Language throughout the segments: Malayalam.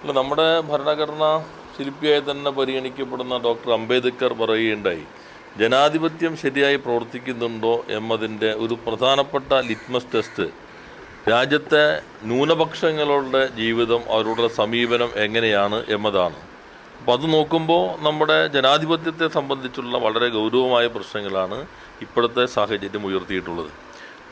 അല്ല നമ്മുടെ ഭരണഘടന ശില്പിയായി തന്നെ പരിഗണിക്കപ്പെടുന്ന ഡോക്ടർ അംബേദ്കർ പറയുകയുണ്ടായി ജനാധിപത്യം ശരിയായി പ്രവർത്തിക്കുന്നുണ്ടോ എന്നതിന്റെ ഒരു പ്രധാനപ്പെട്ട ലിറ്റ്മസ് ടെസ്റ്റ് രാജ്യത്തെ ന്യൂനപക്ഷങ്ങളുടെ ജീവിതം അവരുടെ സമീപനം എങ്ങനെയാണ് എന്നതാണ്. അപ്പോൾ അത് നോക്കുമ്പോൾ നമ്മുടെ ജനാധിപത്യത്തെ സംബന്ധിച്ചുള്ള വളരെ ഗൗരവമായ പ്രശ്നങ്ങളാണ് ഇപ്പോഴത്തെ സാഹചര്യം ഉയർത്തിയിട്ടുള്ളത്.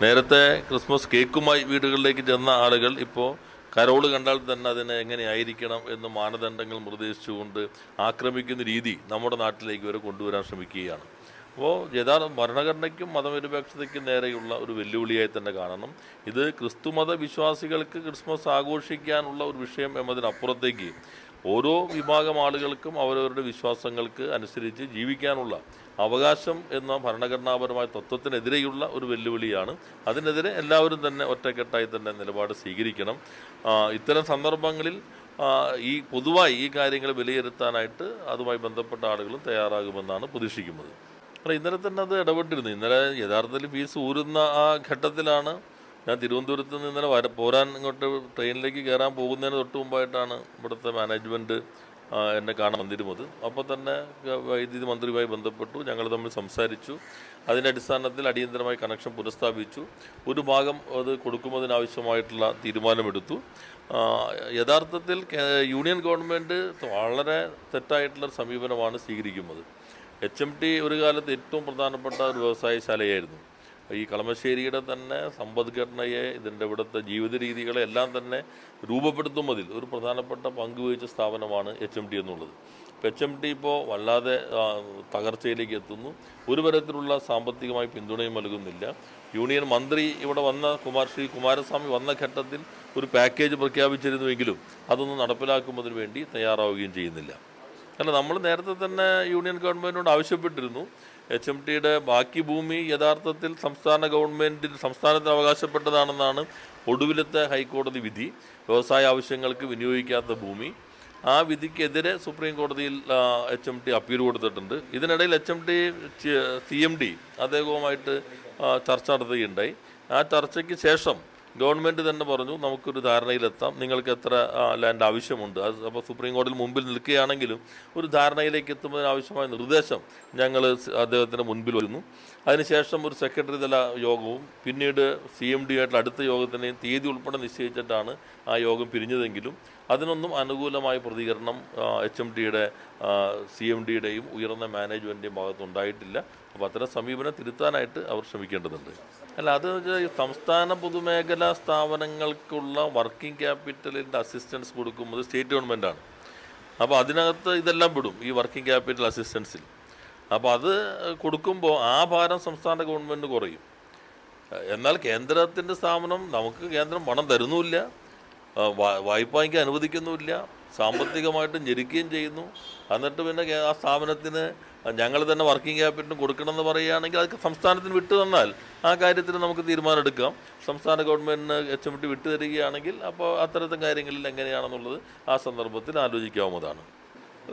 നേരത്തെ ക്രിസ്മസ് കേക്കുമായി വീടുകളിലേക്ക് ചെന്ന ആളുകൾ ഇപ്പോൾ കരോൾ കണ്ടാൽ തന്നെ അതിനെ എങ്ങനെയായിരിക്കണം എന്ന് മാനദണ്ഡങ്ങൾ നിർദ്ദേശിച്ചുകൊണ്ട് ആക്രമിക്കുന്ന രീതി നമ്മുടെ നാട്ടിലേക്ക് വരെ കൊണ്ടുവരാൻ ശ്രമിക്കുകയാണ്. അപ്പോൾ യഥാർത്ഥ ഭരണഘടനയ്ക്കും മതനിരപേക്ഷതയ്ക്കും നേരെയുള്ള ഒരു വെല്ലുവിളിയായി തന്നെ കാണണം. ഇത് ക്രിസ്തുമത വിശ്വാസികൾക്ക് ക്രിസ്മസ് ആഘോഷിക്കാനുള്ള ഒരു വിഷയം എന്നതിനപ്പുറത്തേക്ക് ഓരോ വിഭാഗം ആളുകൾക്കും അവരവരുടെ വിശ്വാസങ്ങൾക്ക് അനുസരിച്ച് ജീവിക്കാനുള്ള അവകാശം എന്ന ഭരണഘടനാപരമായ തത്വത്തിനെതിരെയുള്ള ഒരു വെല്ലുവിളിയാണ്. അതിനെതിരെ എല്ലാവരും തന്നെ ഒറ്റക്കെട്ടായി തന്നെ നിലപാട് സ്വീകരിക്കണം. ഇത്തരം സന്ദർഭങ്ങളിൽ ഈ പൊതുവായി ഈ കാര്യങ്ങൾ വിലയിരുത്താനായിട്ട് അതുമായി ബന്ധപ്പെട്ട ആളുകളും തയ്യാറാകുമെന്നാണ് പ്രതീക്ഷിക്കുന്നത്. അല്ല ഇന്നലെ തന്നെ അത് ഇടപെട്ടിരുന്നു. ഇന്നലെ യഥാർത്ഥത്തിൽ ഫീസ് ഊരുന്ന ആ ഘട്ടത്തിലാണ് ഞാൻ തിരുവനന്തപുരത്ത് നിന്ന് ഇന്നലെ വര പോരാൻ ഇങ്ങോട്ട് ട്രെയിനിലേക്ക് കയറാൻ പോകുന്നതിന് തൊട്ട് മുമ്പായിട്ടാണ് ഇവിടുത്തെ മാനേജ്മെന്റ് എന്നെ കാണാൻ വന്നിരുന്നത്. അപ്പോൾ തന്നെ വൈദ്യുതി മന്ത്രിയുമായി ബന്ധപ്പെട്ടു. ഞങ്ങൾ തമ്മിൽ സംസാരിച്ചു. അതിന്റെ അടിസ്ഥാനത്തിൽ അടിയന്തരമായി കണക്ഷൻ പുനഃസ്ഥാപിച്ചു. ഒരു ഭാഗം അത് കൊടുക്കുന്നതിനാവശ്യമായിട്ടുള്ള തീരുമാനമെടുത്തു. യഥാർത്ഥത്തിൽ യൂണിയൻ ഗവൺമെന്റ് വളരെ തെറ്റായിട്ടുള്ള സമീപനമാണ് സ്വീകരിക്കുന്നത്. എച്ച് എം ടി ഒരു കാലത്ത് ഏറ്റവും പ്രധാനപ്പെട്ട ഒരു വ്യവസായശാലയായിരുന്നു. ഈ കളമശ്ശേരിയുടെ തന്നെ സമ്പദ്ഘടനയെ ഇതിന്റെ ഇവിടുത്തെ ജീവിത രീതികളെ എല്ലാം തന്നെ രൂപപ്പെടുത്തുന്നതിൽ ഒരു പ്രധാനപ്പെട്ട പങ്കുവഹിച്ച സ്ഥാപനമാണ് എച്ച് എം ടി എന്നുള്ളത്. ഇപ്പോൾ എച്ച് എം ടി ഇപ്പോൾ വല്ലാതെ തകർച്ചയിലേക്ക് എത്തുന്നു. ഒരു തരത്തിലുള്ള സാമ്പത്തികമായി പിന്തുണയും നൽകുന്നില്ല. യൂണിയൻ മന്ത്രി ഇവിടെ വന്ന കുമാർ ശ്രീ കുമാരസ്വാമി വന്ന ഘട്ടത്തിൽ ഒരു പാക്കേജ് പ്രഖ്യാപിച്ചിരുന്നുവെങ്കിലും അതൊന്നും നടപ്പിലാക്കുന്നതിന് വേണ്ടി തയ്യാറാവുകയും ചെയ്യുന്നില്ല. അല്ല നമ്മൾ നേരത്തെ തന്നെ യൂണിയൻ ഗവൺമെന്റിനോട് ആവശ്യപ്പെട്ടിരുന്നു. എച്ച് എം ടിയുടെ ബാക്കി ഭൂമി യഥാർത്ഥത്തിൽ സംസ്ഥാന ഗവൺമെന്റിന് സംസ്ഥാനത്തിന് അവകാശപ്പെട്ടതാണെന്നാണ് ഒടുവിലത്തെ ഹൈക്കോടതി വിധി. വ്യവസായ ആവശ്യങ്ങൾക്ക് വിനിയോഗിക്കാത്ത ഭൂമി. ആ വിധിക്കെതിരെ സുപ്രീം കോടതിയിൽ എച്ച് എം ടി അപ്പീൽ കൊടുത്തിട്ടുണ്ട്. ഇതിനിടയിൽ H M T C M D അദ്ദേഹവുമായിട്ട് ചർച്ച നടത്തുകയുണ്ടായി. ആ ചർച്ചയ്ക്ക് ശേഷം ഗവൺമെന്റ് തന്നെ പറഞ്ഞു നമുക്കൊരു ധാരണയിലെത്താം. നിങ്ങൾക്ക് എത്ര ലാൻഡ് ആവശ്യമുണ്ട്. അത് അപ്പോൾ സുപ്രീം കോടതിയിൽ മുമ്പിൽ നിൽക്കുകയാണെങ്കിലും ഒരു ധാരണയിലേക്ക് എത്തുന്നതിന് ആവശ്യമായ നിർദ്ദേശം ഞങ്ങൾ അദ്ദേഹത്തിന് മുൻപിൽ വരുന്നു. അതിനുശേഷം ഒരു സെക്രട്ടറി തല യോഗവും പിന്നീട് സി എം ഡി ആയിട്ടുള്ള അടുത്ത യോഗത്തിന്റെയും തീയതി ഉൾപ്പെടെ നിശ്ചയിച്ചിട്ടാണ് ആ യോഗം പിരിഞ്ഞതെങ്കിലും അതിനൊന്നും അനുകൂലമായ പ്രതികരണം എച്ച് എം ഡിയുടെ സി എം ഡിയുടെയും ഉയർന്ന മാനേജ്മെന്റിന്റെയും ഭാഗത്തുണ്ടായിട്ടില്ല. അപ്പോൾ അത്തരം സമീപനം തിരുത്താനായിട്ട് അവർ ശ്രമിക്കേണ്ടതുണ്ട്. അല്ല അത് സംസ്ഥാന പൊതുമേഖലാ സ്ഥാപനങ്ങൾക്കുള്ള വർക്കിംഗ് ക്യാപിറ്റലിന്റെ അസിസ്റ്റൻസ് കൊടുക്കുന്നത് സ്റ്റേറ്റ് ഗവൺമെന്റാണ് അപ്പോൾ അതിനകത്ത് ഇതെല്ലാം വിടും ഈ വർക്കിംഗ് ക്യാപിറ്റൽ അസിസ്റ്റൻസിൽ. അപ്പോൾ അത് കൊടുക്കുമ്പോൾ ആ ഭാരം സംസ്ഥാന ഗവൺമെന്റ് കുറയും. എന്നാൽ കേന്ദ്രത്തിന്റെ സ്ഥാപനം നമുക്ക് കേന്ദ്രം പണം തരുന്നുമില്ല. വായ്പ വാങ്ങിക്കാൻ അനുവദിക്കുന്നുമില്ല. സാമ്പത്തികമായിട്ട് ഞെരുക്കുകയും ചെയ്യുന്നു. എന്നിട്ട് പിന്നെ ആ സ്ഥാപനത്തിന് ഞങ്ങൾ തന്നെ വർക്കിംഗ് ക്യാപിറ്റലും കൊടുക്കണമെന്ന് പറയുകയാണെങ്കിൽ അത് സംസ്ഥാനത്തിന് വിട്ടു തന്നാൽ ആ കാര്യത്തിൽ നമുക്ക് തീരുമാനം എടുക്കാം. സംസ്ഥാന ഗവൺമെന്റിന് എച്ച് എം ടി വിട്ടു തരികയാണെങ്കിൽ അപ്പോൾ അത്തരത്തിൽ കാര്യങ്ങളിൽ എങ്ങനെയാണെന്നുള്ളത് ആ സന്ദർഭത്തിൽ ആലോചിക്കാവുന്നതാണ്.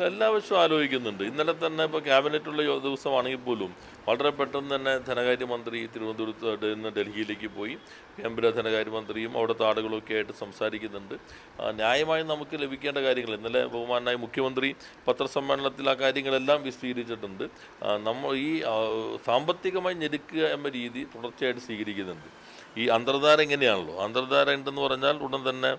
എല്ലാ വർഷവും ആലോചിക്കുന്നുണ്ട്. ഇന്നലെ തന്നെ ഇപ്പോൾ ക്യാബിനറ്റുള്ള ദിവസമാണെങ്കിൽ പോലും വളരെ പെട്ടെന്ന് തന്നെ ധനകാര്യമന്ത്രി തിരുവനന്തപുരത്ത് നിന്ന് ഡൽഹിയിലേക്ക് പോയി. കേന്ദ്ര ധനകാര്യമന്ത്രിയും അവിടുത്തെ ആളുകളൊക്കെ ആയിട്ട് സംസാരിക്കുന്നുണ്ട്. ന്യായമായും നമുക്ക് ലഭിക്കേണ്ട കാര്യങ്ങൾ ഇന്നലെ ബഹുമാനായ മുഖ്യമന്ത്രി പത്രസമ്മേളനത്തിൽ ആ കാര്യങ്ങളെല്ലാം വിശദീകരിച്ചിട്ടുണ്ട്. നമ്മൾ ഈ സാമ്പത്തികമായി ഞെരുക്കുക എന്ന രീതി തുടർച്ചയായിട്ട് സ്വീകരിക്കുന്നുണ്ട്. ഈ അന്തർധാര എങ്ങനെയാണല്ലോ? അന്തർധാര ഉണ്ടെന്ന് പറഞ്ഞാൽ ഉടൻ തന്നെ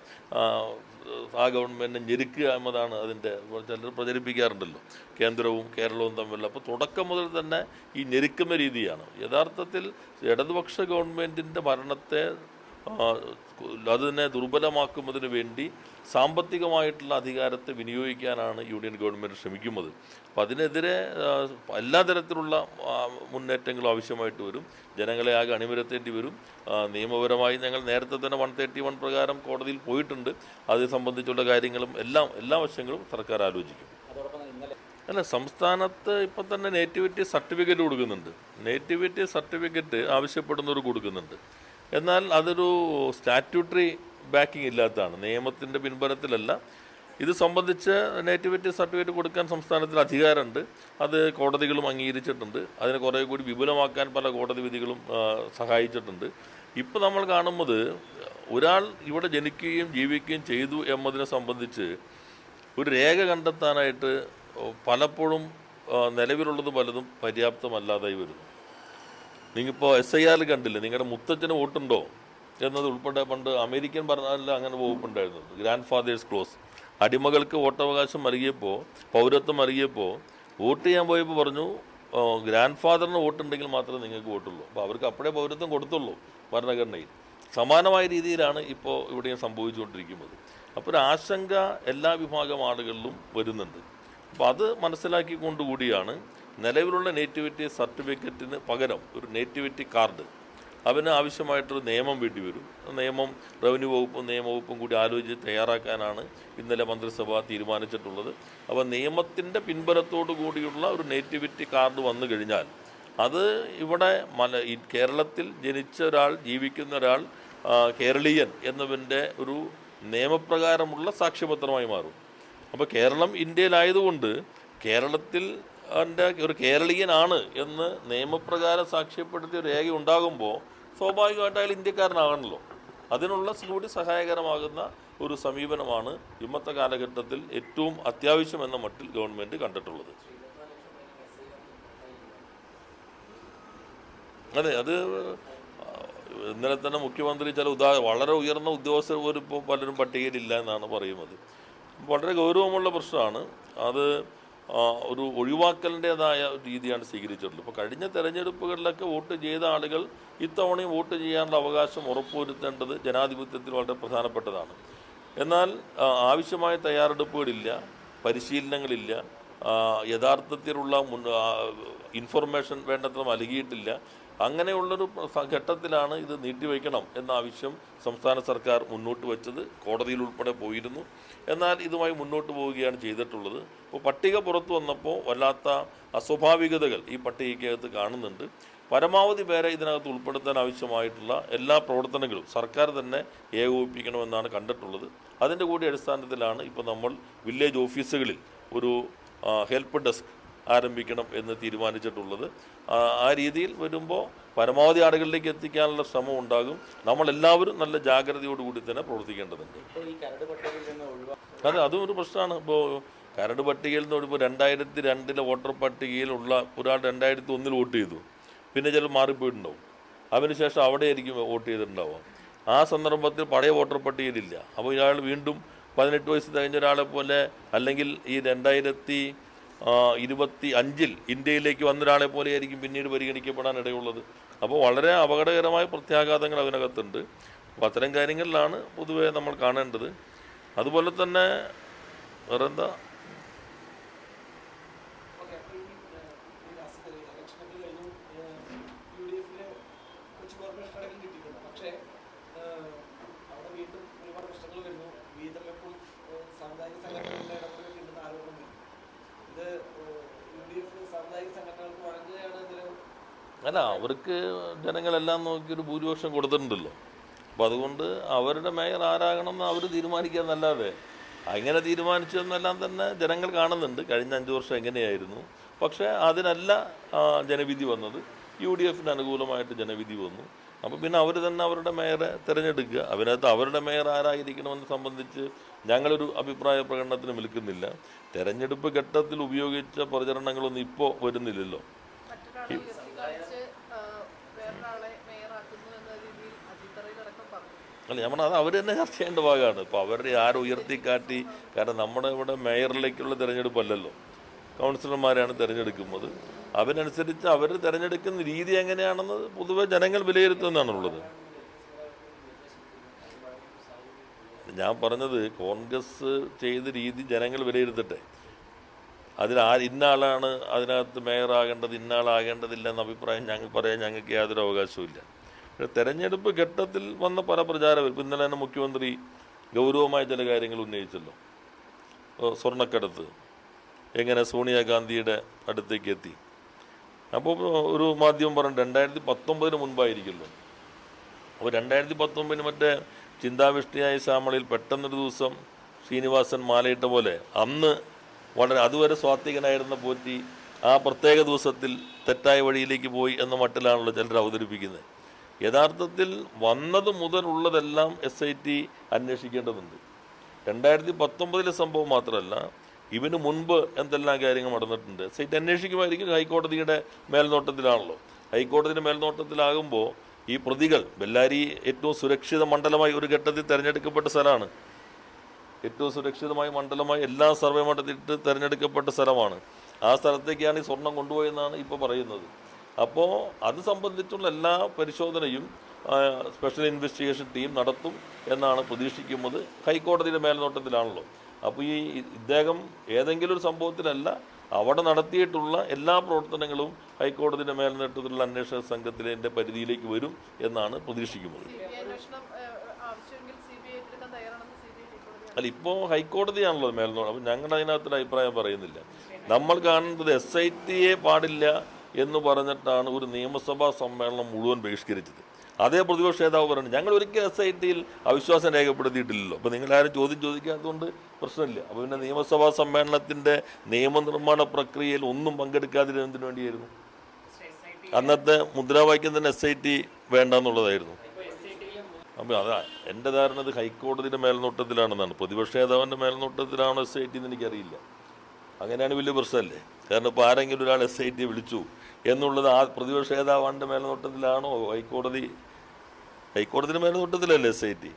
ആ, ഗവൺമെന്റിനെ ഞെരുക്കുക എന്നതാണ് അതിന്റെ ചിലർ പ്രചരിപ്പിക്കാറുണ്ടല്ലോ. കേന്ദ്രവും കേരളവും തമ്മിലുള്ള അപ്പോൾ തുടക്കം മുതൽ തന്നെ ഈ ഞെരുക്കുന്ന രീതിയാണ്. യഥാർത്ഥത്തിൽ ഇടതുപക്ഷ ഗവൺമെന്റിന്റെ ഭരണത്തെ അതിനെ ദുർബലമാക്കുന്നതിന് വേണ്ടി സാമ്പത്തികമായിട്ടുള്ള അധികാരത്തെ വിനിയോഗിക്കാനാണ് യൂണിയൻ ഗവൺമെന്റ് ശ്രമിക്കുന്നത്. അപ്പം അതിനെതിരെ എല്ലാ തരത്തിലുള്ള മുന്നേറ്റങ്ങളും ആവശ്യമായിട്ട് വരും. ജനങ്ങളെ ആകെ അണിനിരത്തേണ്ടി വരും. നിയമപരമായി ഞങ്ങൾ നേരത്തെ തന്നെ വൺ തേർട്ടി വൺ പ്രകാരം കോടതിയിൽ പോയിട്ടുണ്ട്. അത് സംബന്ധിച്ചുള്ള കാര്യങ്ങളും എല്ലാം എല്ലാ വശങ്ങളും സർക്കാർ ആലോചിക്കും. അല്ല സംസ്ഥാനത്ത് ഇപ്പം തന്നെ നേറ്റിവിറ്റി സർട്ടിഫിക്കറ്റ് കൊടുക്കുന്നുണ്ട്. നേറ്റിവിറ്റി സർട്ടിഫിക്കറ്റ് ആവശ്യപ്പെടുന്നവർ കൊടുക്കുന്നുണ്ട്. എന്നാൽ അതൊരു സ്റ്റാറ്റ്യൂട്ടറി ബാക്കിംഗ് ഇല്ലാത്തതാണ്. നിയമത്തിന്റെ പിൻബലത്തിലല്ല. ഇത് സംബന്ധിച്ച് നേറ്റിവിറ്റി സർട്ടിഫിക്കറ്റ് കൊടുക്കാൻ സംസ്ഥാനത്തിന് അധികാരമുണ്ട്. അത് കോടതികളും അംഗീകരിച്ചിട്ടുണ്ട്. അതിനെ കുറേ കൂടി വിപുലമാക്കാൻ പല കോടതി വിധികളും സഹായിച്ചിട്ടുണ്ട്. ഇപ്പോൾ നമ്മൾ കാണുന്നത് ഒരാൾ ഇവിടെ ജനിക്കുകയും ജീവിക്കുകയും ചെയ്തു എന്നതിനെ സംബന്ധിച്ച് ഒരു രേഖ കണ്ടെത്താനായിട്ട് പലപ്പോഴും നിലവിലുള്ളത് പലതും പര്യാപ്തമല്ലാതായി വരുന്നു. നിങ്ങിപ്പോൾ എസ് ഐ ആറിൽ കണ്ടില്ലേ? നിങ്ങളുടെ മുത്തച്ഛന് വോട്ടുണ്ടോ? എന്നത് ഉൾപ്പെടെ പണ്ട് അമേരിക്കൻ ഭരണത്തിൽ അങ്ങനെ വകുപ്പുണ്ടായിരുന്നത് ഗ്രാൻഡ് ഫാദേഴ്സ് ക്ലോസ് അടിമകൾക്ക് വോട്ടവകാശം നൽകിയപ്പോൾ പൗരത്വം നൽകിയപ്പോൾ വോട്ട് ചെയ്യാൻ പോയപ്പോൾ പറഞ്ഞു ഗ്രാൻഡ് ഫാദറിന് വോട്ടുണ്ടെങ്കിൽ മാത്രമേ നിങ്ങൾക്ക് വോട്ടുള്ളൂ. അപ്പോൾ അവർക്ക് അപ്പോഴേ പൗരത്വം കൊടുത്തുള്ളൂ ഭരണഘടനയിൽ. സമാനമായ രീതിയിലാണ് ഇപ്പോൾ ഇവിടെയും സംഭവിച്ചുകൊണ്ടിരിക്കുന്നത്. അപ്പോൾ ഒരു ആശങ്ക എല്ലാ വിഭാഗം ആളുകളിലും വരുന്നുണ്ട്. അപ്പോൾ അത് മനസ്സിലാക്കിക്കൊണ്ടുകൂടിയാണ് നിലവിലുള്ള നേറ്റിവിറ്റി സർട്ടിഫിക്കറ്റിന് പകരം ഒരു നേറ്റിവിറ്റി കാർഡ് അവന് ആവശ്യമായിട്ടൊരു നിയമം വേണ്ടി വരും. നിയമം റവന്യൂ വകുപ്പും നിയമവകുപ്പും കൂടി ആലോചിച്ച് തയ്യാറാക്കാനാണ് ഇന്നലെ മന്ത്രിസഭ തീരുമാനിച്ചിട്ടുള്ളത്. അപ്പോൾ നിയമത്തിന്റെ പിൻബലത്തോടു കൂടിയുള്ള ഒരു നേറ്റിവിറ്റി കാർഡ് വന്നു കഴിഞ്ഞാൽ അത് ഇവിടെ മല കേരളത്തിൽ ജനിച്ച ഒരാൾ ജീവിക്കുന്ന ഒരാൾ കേരളീയൻ എന്നതിന്റെ ഒരു നിയമപ്രകാരമുള്ള സാക്ഷ്യപത്രമായി മാറും. അപ്പോൾ കേരളം ഇന്ത്യയിലായതുകൊണ്ട് കേരളത്തിൽ ഒരു കേരളീയനാണ് എന്ന് നിയമപ്രകാരം സാക്ഷ്യപ്പെടുത്തിയ രേഖ ഉണ്ടാകുമ്പോൾ സ്വാഭാവികമായിട്ട് അയാൾ ഇന്ത്യക്കാരനാകണമല്ലോ അതിനുള്ള കൂടി സഹായകരമാകുന്ന ഒരു സമീപനമാണ് ഇന്നത്തെ കാലഘട്ടത്തിൽ ഏറ്റവും അത്യാവശ്യം എന്ന മട്ടിൽ ഗവൺമെന്റ് കണ്ടിട്ടുള്ളത്. അതെ അത് ഇന്നലെ തന്നെ മുഖ്യമന്ത്രി ചില ഉദാ വളരെ ഉയർന്ന ഉദ്യോഗസ്ഥർ പോലും ഇപ്പോൾ പലരും പട്ടികയിലില്ല എന്നാണ് പറയുന്നത്. വളരെ ഗൗരവമുള്ള പ്രശ്നമാണ്. അത് ഒരു ഒഴിവാക്കലിന്റെതായ രീതിയാണ് സ്വീകരിച്ചിട്ടുള്ളത്. ഇപ്പോൾ കഴിഞ്ഞ തെരഞ്ഞെടുപ്പുകളിലൊക്കെ വോട്ട് ചെയ്ത ആളുകൾ ഇത്തവണയും വോട്ട് ചെയ്യാനുള്ള അവകാശം ഉറപ്പുവരുത്തേണ്ടത് ജനാധിപത്യത്തിൽ വളരെ പ്രധാനപ്പെട്ടതാണ്. എന്നാൽ ആവശ്യമായ തയ്യാറെടുപ്പുകളില്ല പരിശീലനങ്ങളില്ല യഥാർത്ഥത്തിലുള്ള ഇൻഫർമേഷൻ വേണ്ടത്ര നൽകിയിട്ടില്ല. അങ്ങനെയുള്ളൊരു ഘട്ടത്തിലാണ് ഇത് നീട്ടിവെക്കണം എന്ന ആവശ്യം സംസ്ഥാന സർക്കാർ മുന്നോട്ട് വെച്ചത്. കോടതിയിൽ ഉൾപ്പെടെ പോയിരുന്നു. എന്നാൽ ഇതുമായി മുന്നോട്ട് പോവുകയാണ് ചെയ്തിട്ടുള്ളത്. ഇപ്പോൾ പട്ടിക പുറത്തു വന്നപ്പോൾ വല്ലാത്ത അസ്വാഭാവികതകൾ ഈ പട്ടികയ്ക്കകത്ത് കാണുന്നുണ്ട്. പരമാവധി പേരെ ഇതിനകത്ത് ഉൾപ്പെടുത്താൻ ആവശ്യമായിട്ടുള്ള എല്ലാ പ്രവർത്തനങ്ങളും സർക്കാർ തന്നെ ഏകോപിപ്പിക്കണമെന്നാണ് കണ്ടിട്ടുള്ളത്. അതിന്റെ കൂടി അടിസ്ഥാനത്തിലാണ് ഇപ്പോൾ നമ്മൾ വില്ലേജ് ഓഫീസുകളിൽ ഒരു ഹെൽപ്പ് ഡെസ്ക് ആരംഭിക്കണം എന്ന് തീരുമാനിച്ചിട്ടുള്ളത്. ആ, രീതിയിൽ വരുമ്പോൾ പരമാവധി ആളുകളിലേക്ക് എത്തിക്കാനുള്ള ശ്രമം ഉണ്ടാകും. നമ്മളെല്ലാവരും നല്ല ജാഗ്രതയോടുകൂടി തന്നെ പ്രവർത്തിക്കേണ്ടതുണ്ട്. അതെ അതും ഒരു പ്രശ്നമാണ്. ഇപ്പോൾ കരട് പട്ടികയിൽ നിന്ന് ഇപ്പോൾ രണ്ടായിരത്തി രണ്ടിലെ വോട്ടർ പട്ടികയിലുള്ള ഒരാൾ രണ്ടായിരത്തി ഒന്നിൽ വോട്ട് ചെയ്തു. പിന്നെ ചിലർ മാറിപ്പോയിട്ടുണ്ടാവും. അതിനുശേഷം അവിടെ ആയിരിക്കും വോട്ട് ചെയ്തിട്ടുണ്ടാവുക. ആ സന്ദർഭത്തിൽ പഴയ വോട്ടർ പട്ടികയിലില്ല അപ്പോൾ ഇയാൾ വീണ്ടും പതിനെട്ട് വയസ്സ് കഴിഞ്ഞ ഒരാളെ പോലെ അല്ലെങ്കിൽ ഈ രണ്ടായിരത്തി ഇരുപത്തി അഞ്ചിൽ ഇന്ത്യയിലേക്ക് വന്ന ഒരാളെ പോലെ ആയിരിക്കും പിന്നീട് പരിഗണിക്കപ്പെടാൻ ഇടയുള്ളത്. അപ്പോൾ വളരെ അപകടകരമായ പ്രത്യാഘാതങ്ങൾ അതിനകത്തുണ്ട്. അപ്പോൾ അത്തരം കാര്യങ്ങളിലാണ് പൊതുവെ നമ്മൾ കാണേണ്ടത്. അതുപോലെ തന്നെ വേറെന്താ ഓക്കെ അപ്പോൾ ഈ ഏഹ്, ഈ രാഷ്ട്രീയ ഇലക്ഷനൊക്കെ കഴിഞ്ഞു യു ഡി എഫിന് കൊച്ചു കോർപ്പറേഷൻ അടക്കം കിട്ടിയിട്ടുണ്ട് പക്ഷേ ഏഹ്, അവിടെ വീണ്ടും ഒരുപാട് പ്രശ്നങ്ങൾ വരുന്നു വീതമെപ്പും സാമുദായിക സംഘടനകളുടെ ഇടപെടലൊക്കെ ഉണ്ടെന്ന് ആരോപണം വരുന്നു ഇത് യു ഡി എഫ് സാമുദായിക സംഘടനകൾക്ക് വഴങ്ങുകയാണ് ഇതിന് അല്ല അവർക്ക് ജനങ്ങളെല്ലാം നോക്കി ഒരു ഭൂരിപക്ഷം കൊടുത്തിട്ടുണ്ടല്ലോ. അപ്പം അതുകൊണ്ട് അവരുടെ മേയർ ആരാകണം എന്ന് അവർ തീരുമാനിക്കാന്നല്ലാതെ അങ്ങനെ തീരുമാനിച്ചതെന്നെല്ലാം തന്നെ ജനങ്ങൾ കാണുന്നുണ്ട്. കഴിഞ്ഞ അഞ്ച് വർഷം എങ്ങനെയായിരുന്നു? പക്ഷേ അതിനല്ല ജനവിധി വന്നത്. യു ഡി എഫിന് അനുകൂലമായിട്ട് ജനവിധി വന്നു. അപ്പോൾ പിന്നെ അവർ തന്നെ അവരുടെ മേയറെ തിരഞ്ഞെടുക്കുക. അതിനകത്ത് അവരുടെ മേയർ ആരായിരിക്കണമെന്ന് സംബന്ധിച്ച് ഞങ്ങളൊരു അഭിപ്രായ പ്രകടനത്തിന് നിൽക്കുന്നില്ല തെരഞ്ഞെടുപ്പ് ഘട്ടത്തിൽ ഉപയോഗിച്ച പ്രചരണങ്ങളൊന്നും ഇപ്പോൾ വരുന്നില്ലല്ലോ മറ്റൊരാളെ ഉയർത്തിക്കാണിച്ച് ആ, വേറൊരാളെ മേയറാക്കുന്നു എന്ന രീതിയിൽ അജിത്തറയിലടക്കം പറഞ്ഞു അല്ല നമ്മൾ അത് അവർ തന്നെ ചർച്ച ചെയ്യേണ്ട ഭാഗമാണ്. ഇപ്പോൾ അവരുടെ ആരും ഉയർത്തിക്കാട്ടി കാരണം നമ്മുടെ ഇവിടെ മേയറിലേക്കുള്ള തിരഞ്ഞെടുപ്പല്ലല്ലോ കൗൺസിലർമാരാണ് തിരഞ്ഞെടുക്കുന്നത്. അവനനുസരിച്ച് അവർ തിരഞ്ഞെടുക്കുന്ന രീതി എങ്ങനെയാണെന്ന് പൊതുവെ ജനങ്ങൾ വിലയിരുത്തുന്നതാണുള്ളത് ഞാൻ പറഞ്ഞത് കോൺഗ്രസ് ചെയ്ത രീതി ജനങ്ങൾ വിലയിരുത്തട്ടെ. അതിൽ ആ ഇന്നാളാണ് അതിനകത്ത് മേയറാകേണ്ടത് ഇന്നാളാകേണ്ടതില്ലെന്ന അഭിപ്രായം ഞങ്ങൾ പറയാൻ ഞങ്ങൾക്ക് യാതൊരു അവകാശവുമില്ല. പക്ഷേ തെരഞ്ഞെടുപ്പ് ഘട്ടത്തിൽ വന്ന പല ഇപ്പം ഇന്നലെ തന്നെ മുഖ്യമന്ത്രി ഗൗരവമായ ചില കാര്യങ്ങൾ ഉന്നയിച്ചല്ലോ. സ്വർണക്കടത്ത്. എങ്ങനെ സോണിയാഗാന്ധിയുടെ അടുത്തേക്ക് എത്തി. അപ്പോൾ ഒരു മാധ്യമം പറഞ്ഞു രണ്ടായിരത്തി പത്തൊമ്പതിന് മുൻപായിരിക്കുമല്ലോ. അപ്പോൾ രണ്ടായിരത്തി പത്തൊമ്പതിന് മറ്റേ ചിന്താവിഷ്ടിയായ ശ്യാമളയിൽ പെട്ടെന്നൊരു ദിവസം ശ്രീനിവാസൻ മാലയിട്ട പോലെ അന്ന് വളരെ അതുവരെ സ്വാത്വികനായിരുന്ന പോറ്റി ആ പ്രത്യേക ദിവസത്തിൽ തെറ്റായ വഴിയിലേക്ക് പോയി എന്ന മട്ടിലാണല്ലോ ചിലർ അവതരിപ്പിക്കുന്നത്. യഥാർത്ഥത്തിൽ വന്നത് മുതലുള്ളതെല്ലാം എസ് ഐ ടി അന്വേഷിക്കേണ്ടതുണ്ട്. രണ്ടായിരത്തി പത്തൊമ്പതിലെ സംഭവം മാത്രമല്ല ഇവന് മുൻപ് എന്തെല്ലാം കാര്യങ്ങൾ നടന്നിട്ടുണ്ട് എസ് ഐ ടി അന്വേഷിക്കുമായിരിക്കും ഹൈക്കോടതിയുടെ മേൽനോട്ടത്തിലാണല്ലോ. ഹൈക്കോടതിയുടെ മേൽനോട്ടത്തിലാകുമ്പോൾ ഈ പ്രതികൾ ബെല്ലാരി ഏറ്റവും സുരക്ഷിത മണ്ഡലമായി ഒരു ഘട്ടത്തിൽ തിരഞ്ഞെടുക്കപ്പെട്ട സ്ഥലമാണ്. ഏറ്റവും സുരക്ഷിതമായ മണ്ഡലമായി എല്ലാ സർവേ മണ്ഡലത്തിൽ തിരഞ്ഞെടുക്കപ്പെട്ട സ്ഥലമാണ്. ആ സ്ഥലത്തേക്കാണ് ഈ സ്വർണം കൊണ്ടുപോയെന്നാണ് ഇപ്പോൾ പറയുന്നത്. അപ്പോൾ അത് സംബന്ധിച്ചുള്ള എല്ലാ പരിശോധനയും സ്പെഷ്യൽ ഇൻവെസ്റ്റിഗേഷൻ ടീം നടത്തും എന്നാണ് പ്രതീക്ഷിക്കുന്നത്. ഹൈക്കോടതിയുടെ മേൽനോട്ടത്തിലാണല്ലോ. അപ്പോൾ ഈ ഇദ്ദേഹം ഏതെങ്കിലും ഒരു സംഭവത്തിലല്ല അവിടെ നടത്തിയിട്ടുള്ള എല്ലാ പ്രവർത്തനങ്ങളും ഹൈക്കോടതിയുടെ മേൽനോട്ടത്തിലുള്ള അന്വേഷണ സംഘത്തിന്റെ പരിധിയിലേക്ക് വരും എന്നാണ് പ്രതീക്ഷിക്കുന്നത്. അല്ല ഇപ്പോൾ ഹൈക്കോടതിയാണല്ലോ മേൽനോട്ടം അപ്പോൾ ഞങ്ങളുടെ അതിനകത്തൊരു അഭിപ്രായം പറയുന്നില്ല. നമ്മൾ കാണുന്നത് എസ് ഐ ടിയെ പാടില്ല എന്ന് പറഞ്ഞിട്ടാണ് ഒരു നിയമസഭാ സമ്മേളനം മുഴുവൻ ബഹിഷ്കരിച്ചത്. അതേ പ്രതിപക്ഷ നേതാവ് പറഞ്ഞു ഞങ്ങൾ ഒരിക്കലും എസ് ഐ ടിയിൽ അവിശ്വാസം രേഖപ്പെടുത്തിയിട്ടില്ലല്ലോ. അപ്പോൾ നിങ്ങളാരും ചോദ്യം ചോദിക്കാത്തതുകൊണ്ട് പ്രശ്നമില്ല. അപ്പോൾ പിന്നെ നിയമസഭാ സമ്മേളനത്തിന്റെ നിയമനിർമ്മാണ പ്രക്രിയയിൽ ഒന്നും പങ്കെടുക്കാതിരുന്നതിന് വേണ്ടിയായിരുന്നു. അന്നത്തെ മുദ്രാവാക്യം തന്നെ എസ് ഐ ടി വേണ്ടെന്നുള്ളതായിരുന്നു. അപ്പോൾ അതാ എന്റെ ധാരണ ഇത് ഹൈക്കോടതിയുടെ മേൽനോട്ടത്തിലാണെന്നാണ്. പ്രതിപക്ഷ നേതാവിന്റെ മേൽനോട്ടത്തിലാണോ എസ് ഐ ടി എന്ന് എനിക്കറിയില്ല. അങ്ങനെയാണ് വലിയ പ്രശ്നമല്ലേ? കാരണം ഇപ്പോൾ ആരെങ്കിലും ഒരാൾ എസ് ഐ ടി വിളിച്ചു എന്നുള്ളത് ആ പ്രതിപക്ഷ നേതാവിന്റെ മേൽനോട്ടത്തിലാണോ? ഹൈക്കോടതി ഹൈക്കോടതിയുടെ മേൽനോട്ടത്തിലല്ലേ എസ് ഐ ടി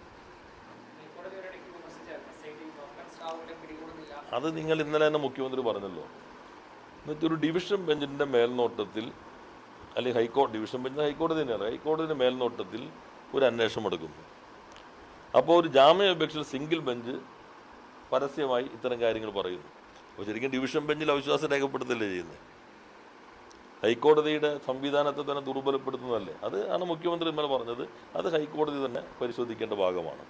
അത് നിങ്ങൾ ഇന്നലെ തന്നെ മുഖ്യമന്ത്രി പറഞ്ഞല്ലോ. എന്നിട്ട് ഒരു ഡിവിഷൻ ബെഞ്ചിന്റെ മേൽനോട്ടത്തിൽ അല്ലെങ്കിൽ ഹൈക്കോടതി ഡിവിഷൻ ബെഞ്ച് ഹൈക്കോടതി തന്നെയാണ് ഹൈക്കോടതിയുടെ മേൽനോട്ടത്തിൽ ഒരു അന്വേഷണം എടുക്കുന്നു. അപ്പോൾ ഒരു ജാമ്യാപേക്ഷയിൽ സിംഗിൾ ബെഞ്ച് പരസ്യമായി ഇത്തരം കാര്യങ്ങൾ പറയുന്നു. അപ്പോൾ ശരിക്കും ഡിവിഷൻ ബെഞ്ചിൽ അവിശ്വാസം രേഖപ്പെടുത്തല്ലേ ചെയ്യുന്നത്? ഹൈക്കോടതിയുടെ സംവിധാനത്തെ തന്നെ ദുർബലപ്പെടുത്തുന്നതല്ലേ? അത് ആണ് മുഖ്യമന്ത്രി ഇന്നലെ പറഞ്ഞത്. അത് ഹൈക്കോടതി തന്നെ പരിശോധിക്കേണ്ട ഭാഗമാണ്.